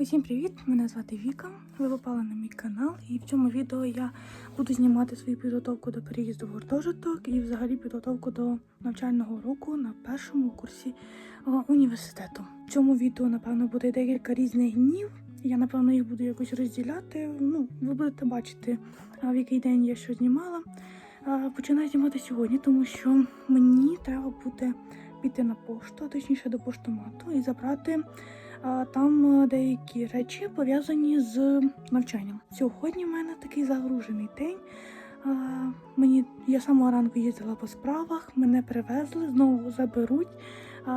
Усім привіт! Мене звати Віка. Ви попали на мій канал, і в цьому відео я буду знімати свою підготовку до переїзду в гуртожиток і взагалі підготовку до навчального року на першому курсі е, університету. В цьому відео, напевно, буде декілька різних днів. Я, напевно, їх буду якось розділяти. Ну, ви будете бачити, е, в який день я що знімала. Е, Починаю знімати сьогодні, тому що мені треба буде піти на пошту, точніше до поштомату, і забрати там е, деякі речі пов'язані з навчанням. Сьогодні в мене такий загружений день. Мені я самого ранку їздила по справах, мене привезли, знову заберуть.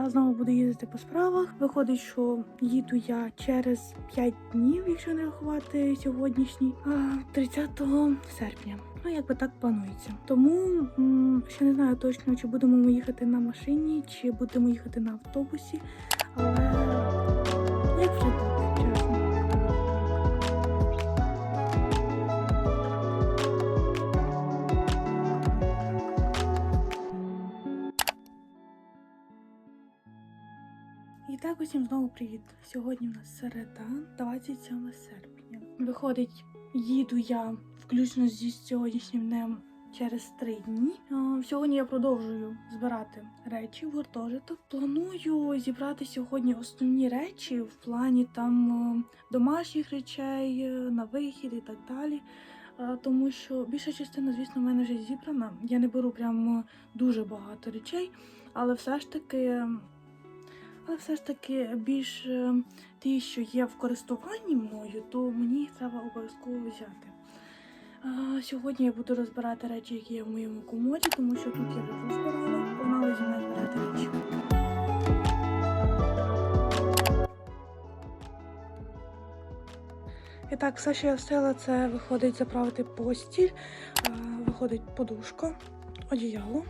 Знову буду їздити по справах. Виходить, що їду я через 5 днів, якщо не рахувати сьогоднішній, 30 серпня. Ну, якби так планується. Тому ще не знаю точно, чи будемо ми їхати на машині, чи будемо їхати на автобусі. Але Усім знову привіт. Сьогодні в нас середа, 27 серпня. Виходить, їду я включно зі сьогоднішнім днем через три дні. Сьогодні я продовжую збирати речі в гуртожиток. Планую зібрати сьогодні основні речі в плані там е, домашніх речей, е, на вихід і так далі. Е, Тому що більша частина, звісно, в мене вже зібрана. Я не беру прям дуже багато речей, але все ж таки. Але все ж таки більш е, ті, що є в користуванні мною, то мені їх треба обов'язково взяти. Сьогодні я буду розбирати речі, які є в моєму комоді, тому що тут я вже розбирала. Погнали зі мною збирати речі. І так, все, що я встигла, це виходить заправити постіль, виходить подушка, одіяло.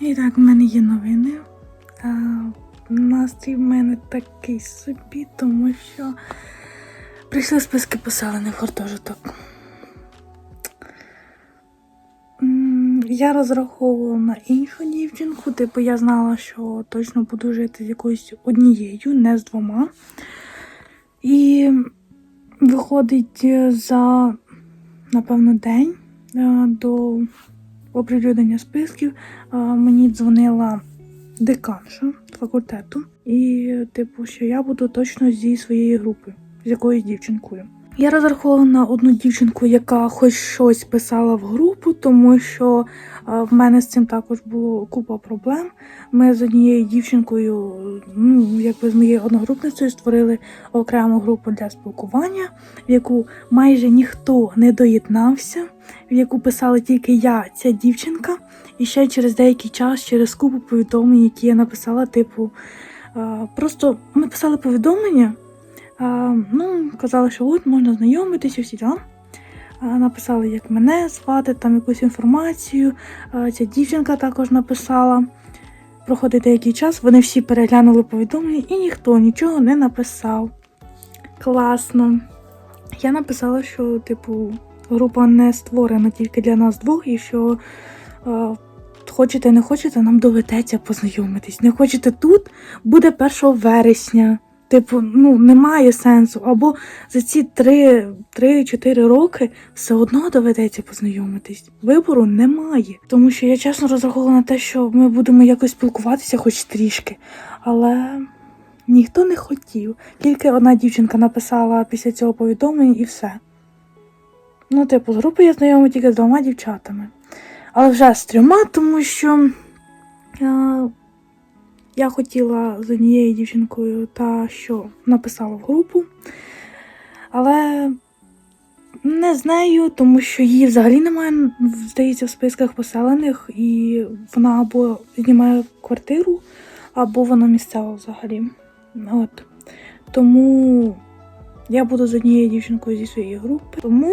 І так, в мене є новини. Настрій в мене такий собі, тому що прийшли списки поселених гуртожиток. Я розраховувала на іншу дівчинку, типу я знала, що точно буду жити з якоюсь однією, не з двома. І виходить за, напевно, день е, до оприлюднення списків е, мені дзвонила деканша факультету, і, типу, що я буду точно зі своєї групи, з якоюсь дівчинкою. Я розраховувала на одну дівчинку, яка хоч щось писала в групу, тому що е, в мене з цим також було купа проблем. Ми з однією дівчинкою, ну якби з моєю одногрупницею, створили окрему групу для спілкування, в яку майже ніхто не доєднався, в яку писала тільки я, ця дівчинка. І ще через деякий час, через купу повідомлень, які я написала, типу, просто ми писали повідомлення, ну, казали, що от можна знайомитися, всі діла. Написали, як мене звати, там якусь інформацію. Ця дівчинка також написала. Проходить деякий час, вони всі переглянули повідомлення і ніхто нічого не написав. Класно. Я написала, що, типу, група не створена тільки для нас двох, і що е, хочете, не хочете, нам доведеться познайомитись. Не хочете тут, буде 1 вересня. Типу, ну немає сенсу. Або за ці 3-4 роки все одно доведеться познайомитись. Вибору немає. Тому що я чесно розраховувала на те, що ми будемо якось спілкуватися, хоч трішки. Але ніхто не хотів. Тільки одна дівчинка написала після цього повідомлення і все. Ну, типу, з групи я знайома тільки з двома дівчатами. Але вже з трьома, тому що я хотіла з однією дівчинкою та що написала в групу. Але не з нею, тому що її взагалі немає, здається, в списках поселених, і вона або знімає квартиру, або вона місцева взагалі. От. Тому я буду з однією дівчинкою зі своєї групи. Тому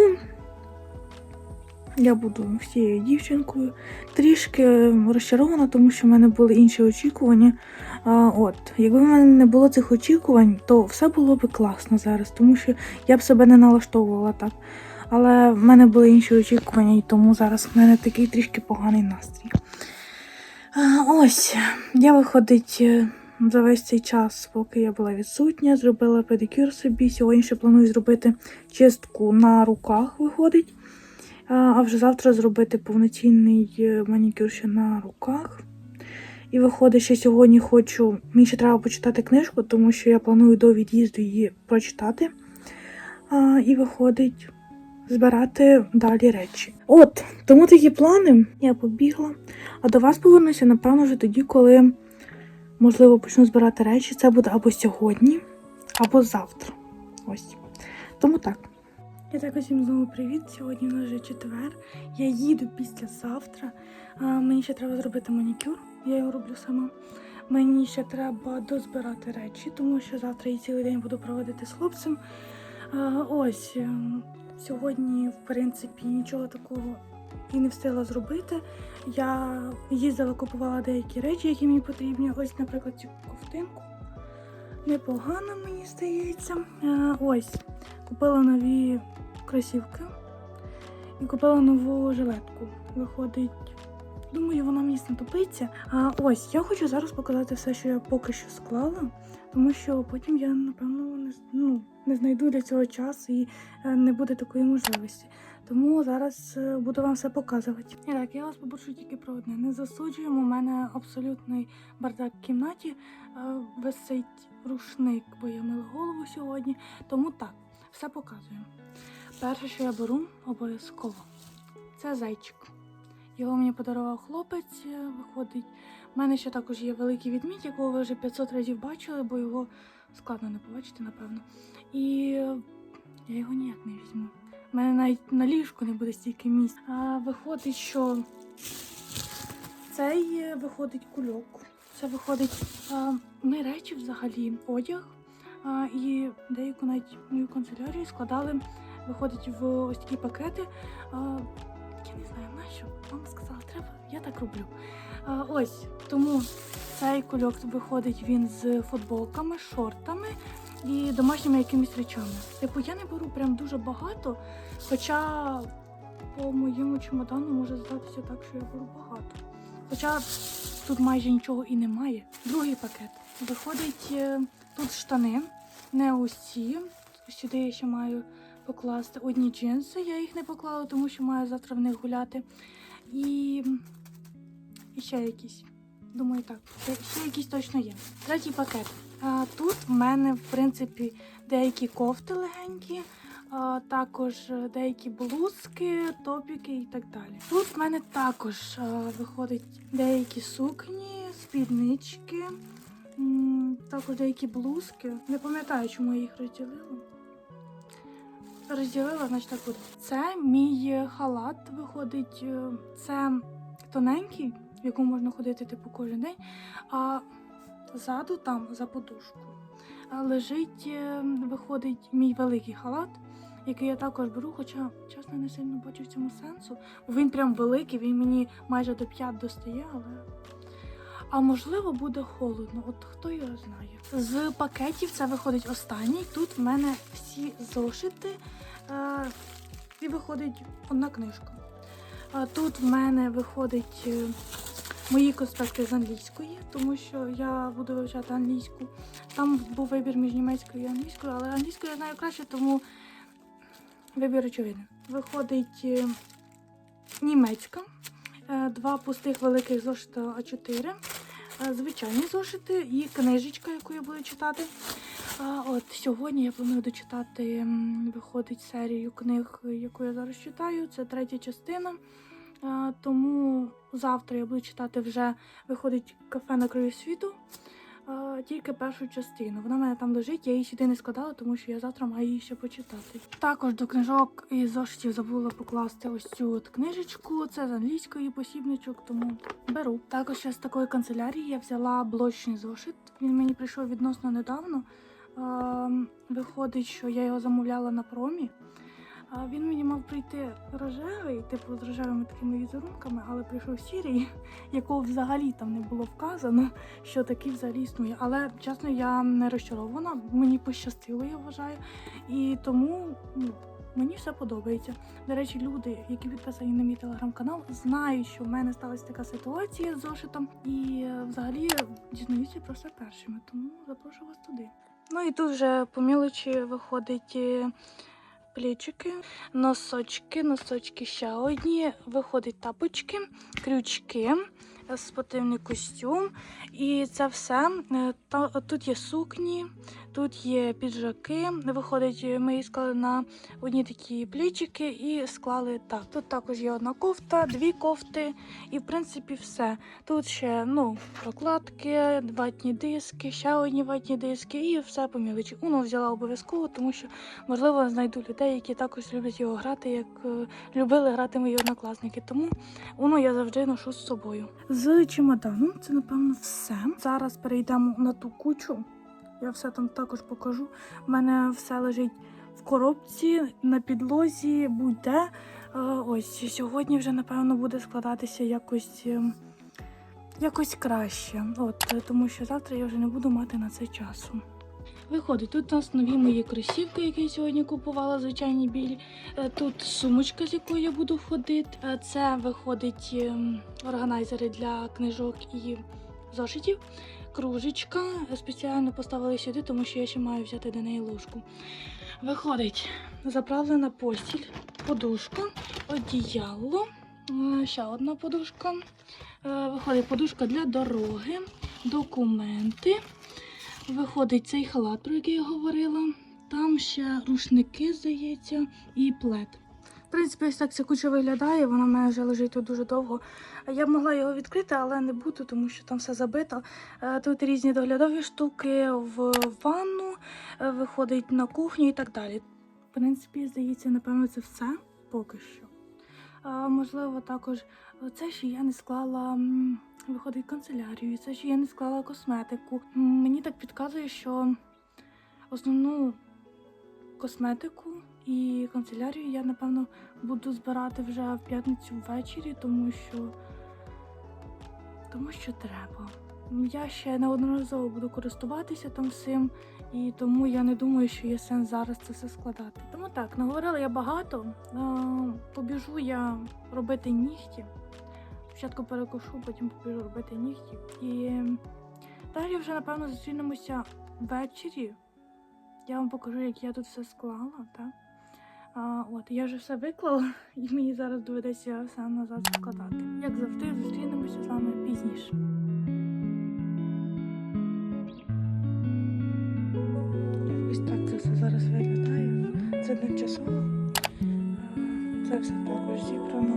я буду з цією дівчинкою. Трішки розчарована, тому що в мене були інші очікування. А, от, якби в мене не було цих очікувань, то все було б класно зараз, тому що я б себе не налаштовувала так. Але в мене були інші очікування, і тому зараз в мене такий трішки поганий настрій. А, ось, я виходить, е, за весь цей час, поки я була відсутня, зробила педикюр собі. Сьогодні ще планую зробити чистку на руках, виходить. А вже завтра зробити повноцінний е, манікюр ще на руках. І виходить, ще сьогодні хочу. Мені ще треба почитати книжку, тому що я планую до від'їзду її прочитати. А, і виходить збирати далі речі. От, тому такі плани. Я побігла. А до вас повернуся, напевно, вже тоді, коли, можливо, почну збирати речі. Це буде або сьогодні, або завтра. Ось. Тому так. І так усім знову привіт. Сьогодні у нас вже четвер. Я їду післязавтра. А, мені ще треба зробити манікюр, я його роблю сама. Мені ще треба дозбирати речі, тому що завтра я цілий день буду проводити з хлопцем. Ось ем, сьогодні, в принципі, нічого такого і не встигла зробити. Я їздила, купувала деякі речі, які мені потрібні. Ось, наприклад, цю ковтинку. Непогано, мені здається. Е, Ось, купила нові кросівки і купила нову жилетку. Виходить, думаю, вона мені знадобиться. А ось я хочу зараз показати все, що я поки що склала, тому що потім я, напевно, не, ну, не знайду для цього часу і е, не буде такої можливості. Тому зараз е, буду вам все показувати. І так, я вас попрошу тільки про одне. Не засуджуємо. У мене абсолютний бардак в кімнаті. Е, Висить рушник, бо я мила голову сьогодні. Тому так, все показуємо. Перше, що я беру, обов'язково, це зайчик. Його мені подарував хлопець, е, виходить. У мене ще також є великий відмідь, якого ви вже 500 разів бачили, бо його складно не побачити, напевно. І е, я його ніяк не візьму. У мене навіть на ліжку не буде стільки місць. А виходить, що цей е, виходить кульок. Це виходить а, ми речі взагалі, одяг а, і деяку навіть мою канцелярію складали, виходить в ось такі пакети. Я не знаю, на що мама сказала, треба, я так роблю. Ось тому цей кульок виходить він з футболками, шортами і домашніми якимись речами. Типу, я не беру прям дуже багато, хоча по моєму чемодану може здатися так, що я беру багато. Хоча тут майже нічого і немає. Другий пакет. Виходить е, тут штани, не усі. Сюди я ще маю покласти одні джинси. Я їх не поклала, тому що маю завтра в них гуляти. І, і ще якісь. Думаю, так. Ще- якісь точно є. Третій пакет. А, тут в мене, в принципі, деякі кофти легенькі, а, також е, деякі блузки, топіки і так далі. Тут в мене також а, виходить деякі сукні, спіднички, також деякі блузки. Не пам'ятаю, чому я їх розділила. Розділила, значить так буде. Це мій е, халат виходить. е, Це тоненький, в якому можна ходити типу кожен день. А ззаду там за подушку лежить, е, виходить мій великий халат, який я також беру, хоча чесно не сильно бачу в цьому сенсу. Він прям великий, він мені майже до п'ят достає, але. А можливо буде холодно, от хто його знає. З пакетів це виходить останній. Тут в мене всі зошити е, і виходить одна книжка. А тут в мене виходить е, мої конспекти з англійської, тому що я буду вивчати англійську. Там був вибір між німецькою і англійською, але англійську я знаю краще, тому вибір очевидний. Виходить е, німецька, е, два пустих великих зошита А4, е, звичайні зошити і книжечка, яку я буду читати. От сьогодні я планую дочитати, виходить серію книг, яку я зараз читаю. Це третя частина. Тому завтра я буду читати вже виходить кафе на краю світу. А, тільки першу частину. Вона в мене там лежить, я її сюди не складала, тому що я завтра маю її ще почитати. Також до книжок і зошитів забула покласти ось цю от книжечку. Це з англійської посібничок, тому беру. Також ще з такої канцелярії я взяла блочний зошит. Він мені прийшов відносно недавно. А, виходить, що я його замовляла на промі. Він мені мав прийти рожевий, типу з рожевими такими візерунками, але прийшов сірий, якого взагалі там не було вказано, що такий взагалі існує. Але чесно, я не розчарована, мені пощастило, я вважаю. І тому ну, Мені все подобається. До речі, люди, які підписані на мій телеграм-канал, знають, що в мене сталася така ситуація з зошитом, і е, взагалі дізнаються про все першими. Тому запрошую вас туди. Ну і тут вже по мілочі виходить е, плечики, носочки, носочки ще одні, виходить тапочки, крючки, спортивний костюм. І це все. Е, тут є сукні, тут є піджаки. Виходить, ми їх склали на одні такі плічики і склали так. Тут також є одна кофта, дві кофти, і в принципі все. Тут ще ну, прокладки, ватні диски, ще одні ватні диски, і все по мілочі. Уно взяла обов'язково, тому що можливо знайду людей, які також люблять його грати, як е, любили грати мої однокласники. Тому Уно я завжди ношу з собою. З чемоданом це напевно все. Зараз перейдемо на ту кучу. Я все там також покажу. У мене все лежить в коробці, на підлозі, будь-де. Е, Ось сьогодні вже, напевно, буде складатися якось. е, Якось краще, от тому що завтра я вже не буду мати на це часу. Виходить, тут у нас нові мої кросівки, які я сьогодні купувала, звичайні білі. Е, Тут сумочка, з якою я буду ходити. Це виходить ем, органайзери для книжок і зошитів. Кружечка спеціально поставили сюди, тому що я ще маю взяти до неї ложку. Виходить, заправлена постіль, подушка, одіяло, е, ще одна подушка. Е, Виходить подушка для дороги, документи. Виходить цей халат, про який я говорила. Там ще рушники, здається, і плед. В принципі, ось так ця куча виглядає, вона в мене вже лежить тут дуже довго. Я б могла його відкрити, але не буду, тому що там все забито. Е, Тут різні доглядові штуки в ванну, е, виходить на кухню і так далі. В принципі, здається, напевно, це все поки що. Можливо, також це, що я не склала, виходить канцелярію, це, що я не склала косметику. Мені так підказує, що основну косметику і канцелярію я, напевно, буду збирати вже в п'ятницю ввечері, тому що, тому що треба. Я ще неодноразово буду користуватися там всім, і тому я не думаю, що є сенс зараз це все складати. Тому так, наговорила я багато. Побіжу я робити нігті. Спочатку перекушу, потім побіжу робити нігті. І далі вже, напевно, зустрінемося ввечері. Я вам покажу, як я тут все склала, так? А, от, я вже все виклала, і мені зараз доведеться все назад складати. Як завжди, зустрінемося з вами пізніше. Ось так це все зараз виглядає. Це тимчасово. Це все також зібрано.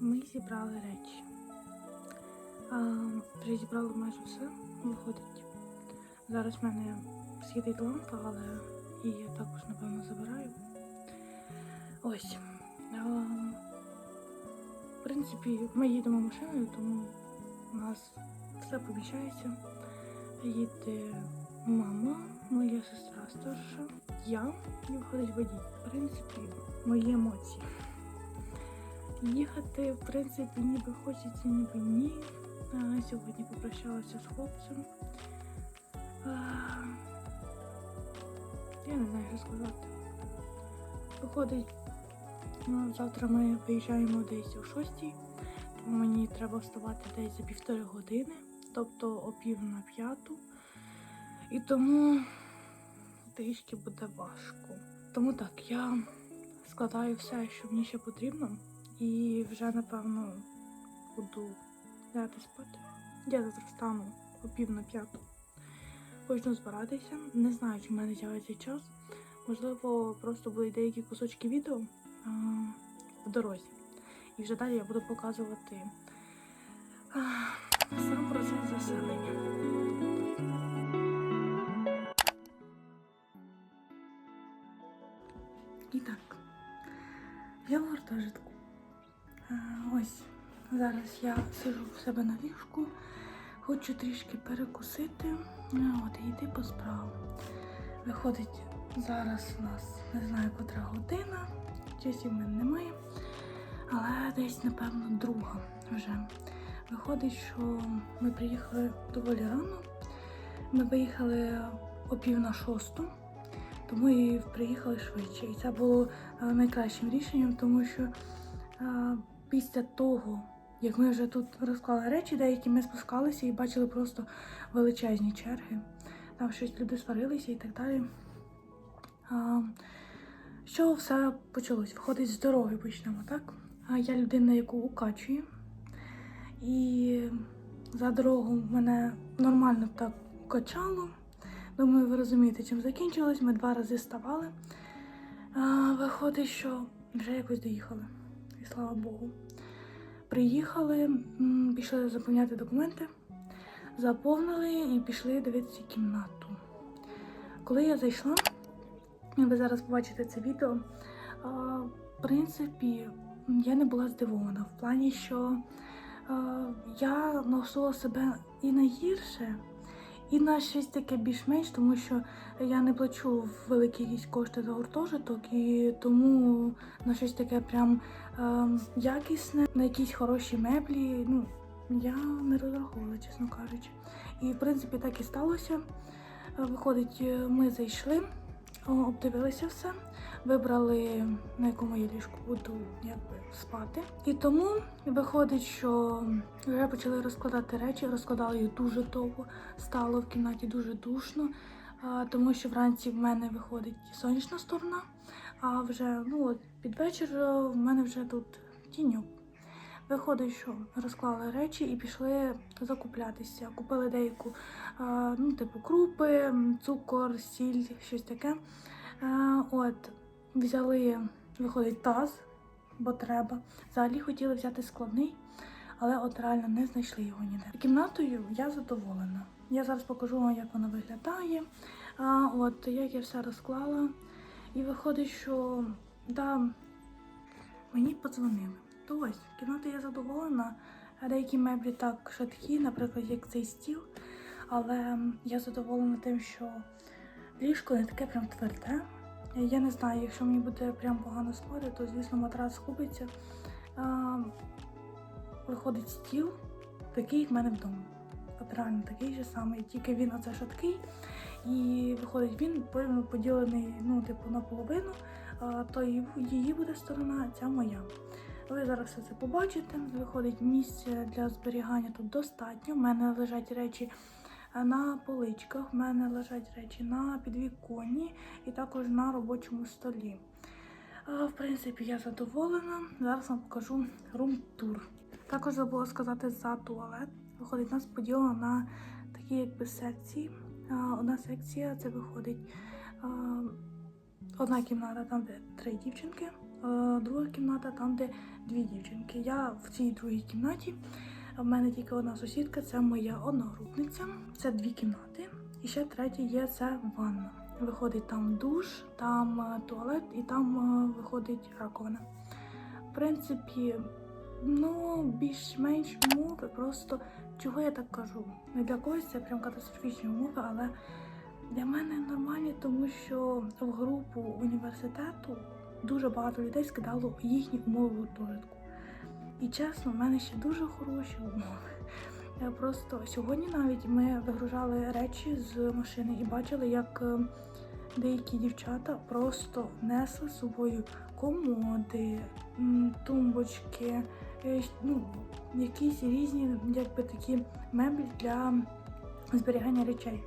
Ми зібрали речі. А, вже майже все. Виходить. Зараз в мене світить лампа, але її я також, напевно, забираю. Ось. В принципі, ми їдемо машиною, тому у нас все поміщається. Їде мама, моя сестра старша, я і виходить водій. В принципі, мої емоції. Їхати, в принципі, ніби хочеться, ніби ні. Сьогодні попрощалася з хлопцем. Я не знаю, що сказати. Виходить, ну, завтра ми виїжджаємо десь о 6, тому мені треба вставати десь за півтори години, тобто о пів на п'яту. І тому трішки буде важко. Тому так, я складаю все, що мені ще потрібно, і вже напевно буду лягати спати. Я завтра встану о пів на п'яту. Почну збиратися. Не знаю, чи в мене з'явиться час. Можливо, просто будуть деякі кусочки відео а, в дорозі. І вже далі я буду показувати а, сам процес заселення. І так, я в гуртожитку. Ось зараз я сижу в себе на ліжку, хочу трішки перекусити, от і йти по справам. Виходить, зараз у нас не знаю, котра година, часів в мене немає, але десь, напевно, друга вже. Виходить, що ми приїхали доволі рано. Ми виїхали о пів на шосту, тому і приїхали швидше. І це було е, найкращим рішенням, тому що е, після того, як ми вже тут розклали речі, деякі ми спускалися і бачили просто величезні черги. Там щось люди сварилися і так далі. А, що все почалось? Виходить з дороги почнемо, так? А я людина, яку укачує. І за дорогу мене нормально так качало. Думаю, ви розумієте, чим закінчилось. Ми два рази ставали. А, виходить, що вже якось доїхали. І слава Богу. Приїхали, пішли заповняти документи, заповнили і пішли дивитися кімнату. Коли я зайшла, ви зараз побачите це відео. В принципі, я не була здивована в плані, що я налаштувала себе і на гірше, і на щось таке більш-менш, тому що я не плачу великі якісь кошти за гуртожиток, і тому на щось таке прям е, якісне, на якісь хороші меблі. Ну, я не розраховувала, чесно кажучи. І в принципі так і сталося. Виходить, е, ми зайшли, обдивилися все, вибрали на якому я ліжку буду якби спати. І тому виходить, що вже почали розкладати речі, розкладали їх дуже довго, стало в кімнаті дуже душно, тому що вранці в мене виходить сонячна сторона, а вже ну от під вечір е, в мене вже тут тіньок. Виходить, що розклали речі і пішли закуплятися. Купили деяку, ну, типу, крупи, цукор, сіль, щось таке. От, взяли, виходить, таз, бо треба. Взагалі хотіли взяти складний, але от реально не знайшли його ніде. Кімнатою я задоволена. Я зараз покажу вам, як вона виглядає. А, от, як я все розклала. І виходить, що да, мені подзвонили. То ось, кімната я задоволена. Деякі меблі так шаткі, наприклад, як цей стіл. Але я задоволена тим, що ліжко не таке прям тверде. Я не знаю, якщо мені буде прям погано спати, то звісно матрац скупиться. А, виходить стіл, такий в мене вдома. От реально такий же самий, тільки він оце шаткий. І виходить, він поділений ну, типу, наполовину, то її буде сторона, ця моя. Ви зараз все це побачите. Виходить, місця для зберігання тут достатньо. У мене лежать речі е, на поличках, в мене лежать речі на підвіконні і також на робочому столі. В принципі, я задоволена. Зараз вам покажу рум-тур. Також забула сказати за туалет. Виходить, нас поділено на такі якби секції. Одна секція це виходить одна кімната, там, де три дівчинки, друга кімната, там, де дві дівчинки. Я в цій другій кімнаті. В мене тільки одна сусідка, це моя одногрупниця. Це дві кімнати. І ще третя є це ванна. Виходить там душ, там е, туалет і там е, виходить раковина. В принципі, ну, більш-менш умови, просто чого я так кажу? Не для когось це прям катастрофічні умови, але для мене нормальні, тому що в групу університету дуже багато людей скидало їхні умови гуртожитку. І чесно, в мене ще дуже хороші умови. Просто сьогодні навіть ми вигружали речі з машини і бачили, як е, деякі дівчата просто несли з собою комоди, тумбочки, е, ну, якісь різні, якби такі меблі для зберігання речей.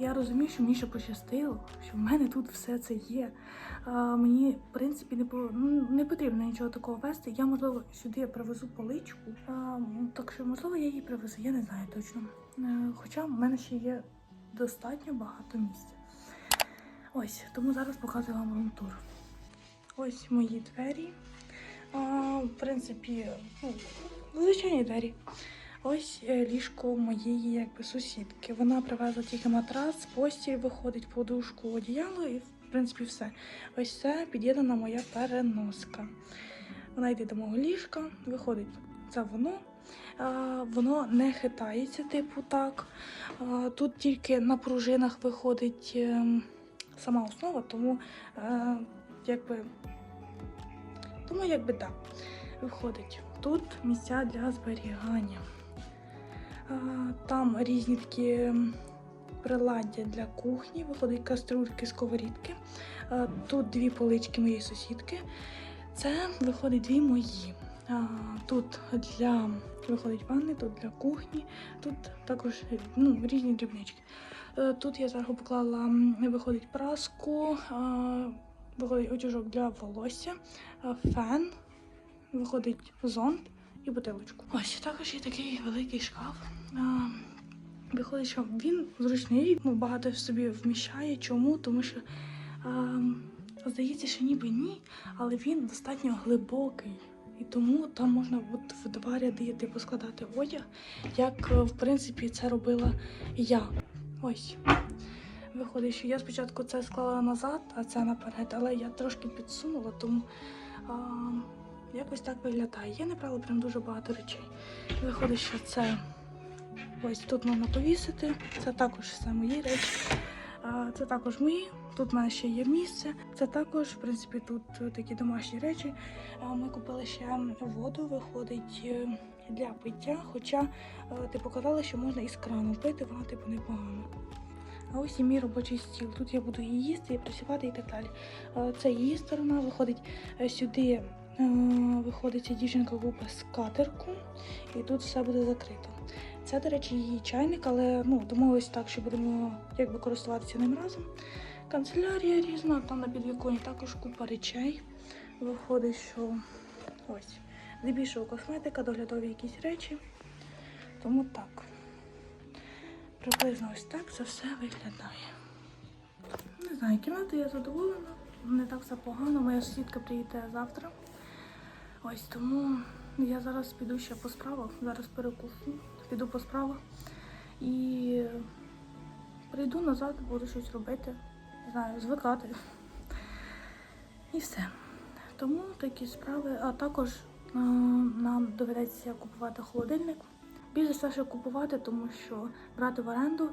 Я розумію, що мені ще пощастило, що в мене тут все це є. А, мені, в принципі, не, по- не потрібно нічого такого вести. Я, можливо, сюди привезу поличку. А, так що, можливо, я її привезу, я не знаю точно. Е, Хоча в мене ще є достатньо багато місця. Ось, тому зараз показую вам рум-тур. Ось мої двері. А, в принципі, ну, звичайні двері. Ось е, ліжко моєї якби сусідки. Вона привезла тільки матрац, постіль виходить, подушку, одіяло і в принципі все. Ось це під'єднана моя переноска. Вона йде до мого ліжка, виходить це воно. Воно не хитається, типу так. Тут тільки на пружинах виходить ем, сама основа, тому е, якби. Тому якби так. виходить. Тут місця для зберігання. Там різні такі приладдя для кухні, виходить каструльки, сковорідки. Тут дві полички моєї сусідки. Це виходить дві мої. Тут для виходить ванни, тут для кухні, тут також ну, різні дрібнички. Е, Тут я зверху поклала виходить праску, виходить утюжок для волосся, фен, виходить зонт і бутилочку. Ось також є такий великий шкаф. Виходить, що він зручний, ну, багато собі вміщає. Чому? Тому що а, здається, що ніби ні, але він достатньо глибокий. І тому там можна от в два ряди типу, складати одяг, як е, в принципі це робила я. Ось. Виходить, що я спочатку це склала назад, а це наперед, але я трошки підсунула, тому а, якось так виглядає. Я не брала прям дуже багато речей. Виходить, що це ось тут можна повісити. Це також все мої речі. Це також мої. Тут в мене ще є місце. Це також, в принципі, тут такі домашні речі. Ми купили ще воду, виходить е, для пиття. Хоча е, типу казали, що можна із крану пити, вона типу непогано. А ось і мій робочий стіл. Тут я буду і їсти, і працювати і так далі. Це її сторона. Виходить е, сюди. Е, Виходить, ця дівчинка купить скатерку, і тут все буде закрито. Це, до речі, її чайник, але ну, домовились так, що будемо якби користуватися ним разом. Канцелярія різна, там на підвіконі також купа речей. Виходить, що ось. Здебільшого косметика, доглядові якісь речі. Тому так. Приблизно ось так це все виглядає. Не знаю, кімната я задоволена, не так все погано. Моя сусідка приїде завтра. Ось тому я зараз піду ще по справах. Зараз перекушу, піду по справах і прийду назад, буду щось робити. Не знаю, звикати. І все. Тому такі справи. А також е, нам доведеться купувати холодильник. Більше все, що купувати, тому що брати в оренду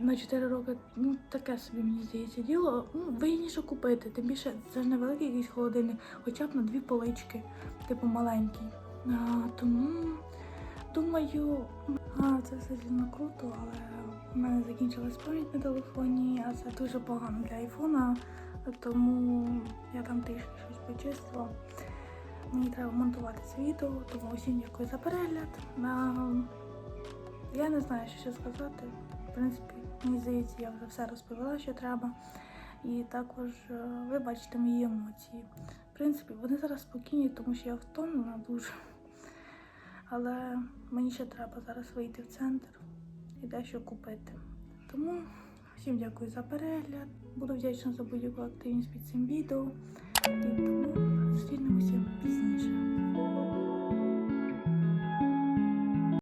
на 4 роки, ну таке собі мені здається діло. Ну, вигідніше купити. Тим більше це ж невеликий якийсь холодильник, хоча б на дві полички, типу маленький. А, тому думаю, а, це все зільно круто, але в мене закінчилась пам'ять на телефоні, а це дуже погано для айфона. Тому я там трішки щось почистила. Мені треба монтувати це відео, тому усім дякую за перегляд. А, Я не знаю, що ще сказати. Принципі, мені здається, я вже все розповіла, що треба. І також е, ви бачите мої емоції. В принципі, вони зараз спокійні, тому що я втомлена дуже. Але мені ще треба зараз вийти в центр і дещо купити. Тому всім дякую за перегляд. Буду вдячна за будь-яку активність під цим відео. І тому зустрінемося пізніше.